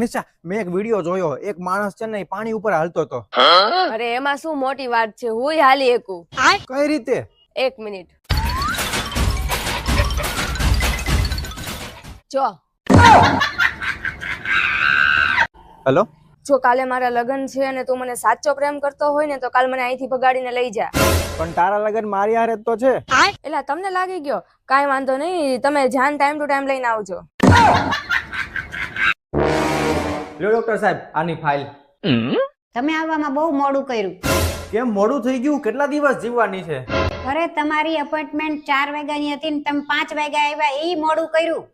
મનીષા મેં એક વીડિયો જોયો. એક માણસ છે ને પાણી ઉપર હાલતો હતો. અરે એમાં શું મોટી વાત છે? હું હાલી એકું કઈ રીતે? એક મિનિટ. જો. હેલો જો કાલે મારા લગ્ન છે અને તું મને સાચો પ્રેમ કરતો હોય ને તો કાલ મને અહીંથી ભગાડીને લઈ જા. પણ તારા લગન મારી હારે તો છે. એટલે તમને લાગી ગયો? કાઈ વાંધો નહીં. તમે જાન ટાઈમ ટુ ટાઈમ લઈને આવજો. લ્યો ડોક્ટર સાહેબ આની ફાઇલ તમે આવવામાં બહુ મોડું કર્યું. કેમ મોડું થઈ ગયું? કેટલા દિવસ જીવવાની છે? અરે તમારી અપોઇન્ટમેન્ટ ચાર વાગ્યાની હતી ને તમે પાંચ વાગ્યા આવ્યા એ મોડું કર્યું.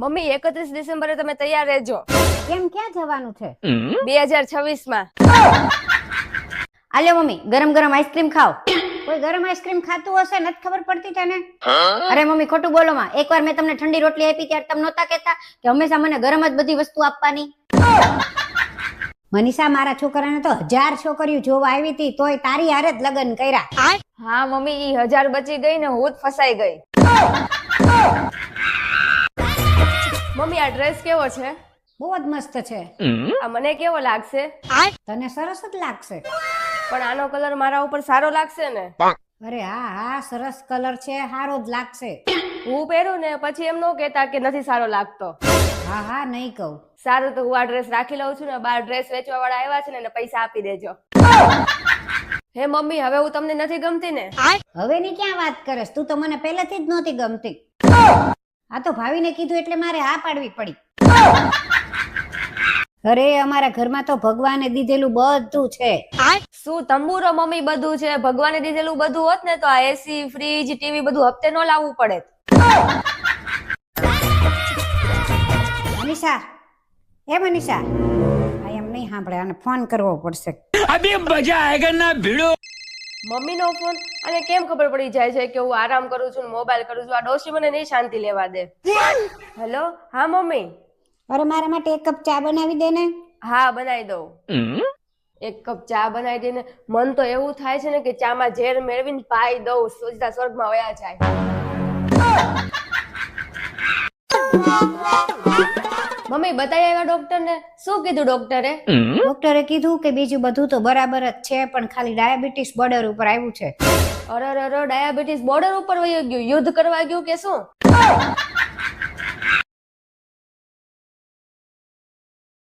મમ્મી એકત્રીસ ડિસેમ્બરે તમે તૈયાર રહેજો. કેમ ક્યાં જવાનું છે? બે હજાર છવ્વીસમાં આલ્યો મમ્મી ગરમ ગરમ આઈસ્ક્રીમ ખાઓ. કોઈ ગરમ આઈસ્ક્રીમ ખાતું હશે નથી ખબર પડતી તને? અરે મમ્મી ખોટું બોલો માં. એકવાર મેં તમને ઠંડી રોટલી આપી ત્યારે તમે નહોતા કહેતા કે હંમેશા મને ગરમ જ બધી વસ્તુ આપવાની. મનીષા મારા છોકરાને તો હજાર છોકરીઓ જોવા આવી હતી તોય તારી હારે જ લગ્ન કર્યા. હા મમ્મી ઈ હજાર બચી ગઈ ને હું જ ફસાઈ ગઈ. મમ્મી આ ડ્રેસ કેવો છે? બહુ જ મસ્ત છે. આ મને કેવો લાગશે? તને સરસ જ લાગશે. પણ આનો કલર મારા ઉપર સારો લાગશે ને? અરે હા હા સરસ કલર છે સારો જ લાગશે. હું પહેરું ને પછી એમ ન કહેતા કે નથી સારો લાગતો. હા હા નહીં કહું. સારું તો હું આ ડ્રેસ રાખી લઉં છું ને બાર ડ્રેસ વેચવા વાળા આવ્યા છે ને એને પૈસા આપી દેજો. હે મમ્મી હવે હું તમને નથી ગમતી ને? હવે ની ક્યાં વાત કરસ? તું તો મને પહેલેથી જ નહોતી ગમતી. આ તો ભાવીને કીધું એટલે મારે હા પાડવી પડી. અરે અમારા ઘરમાં તો ભગવાને દીધેલું બધું છે. શું તંબુરો મમ્મી બધું છે? ભગવાને દીધેલું બધું હોત ને તો આ એસી ફ્રીજ ટીવી બધું હપ્તે નો લાવવું પડે. મનીષા એ મનીષા? આ એમ નહીં સાંભળે આને ફોન કરવો પડશે. મમ્મી નો ફોન અને કેમ ખબર પડી જાય છે કે હું આરામ કરું છું મોબાઈલ કરું છું? આ ડોશી મને નહીં શાંતિ લેવા દે. હેલો હા મમ્મી? અરે મારા માટે એક કપ ચા બનાવી દે ને. હા બનાવી દઉં. એક કપ ચા બનાવી દઈને મન તો એવું થાય છે ને કે ચામાં ઝેર મેળવીને પાઈ દઉં સોજતા સ્વર્ગમાં વયા જાય. મમ્મી બતાવી આવ્યા ડોક્ટર ને શું કીધું ડોક્ટરે? ડોક્ટરે કીધું કે બીજું બધું તો બરાબર જ છે પણ ખાલી ડાયાબિટીસ બોર્ડર ઉપર આવ્યું છે. અરે અરે ડાયાબિટીસ બોર્ડર ઉપર વયો ગયું. યુદ્ધ કરવા ગયું કે શું?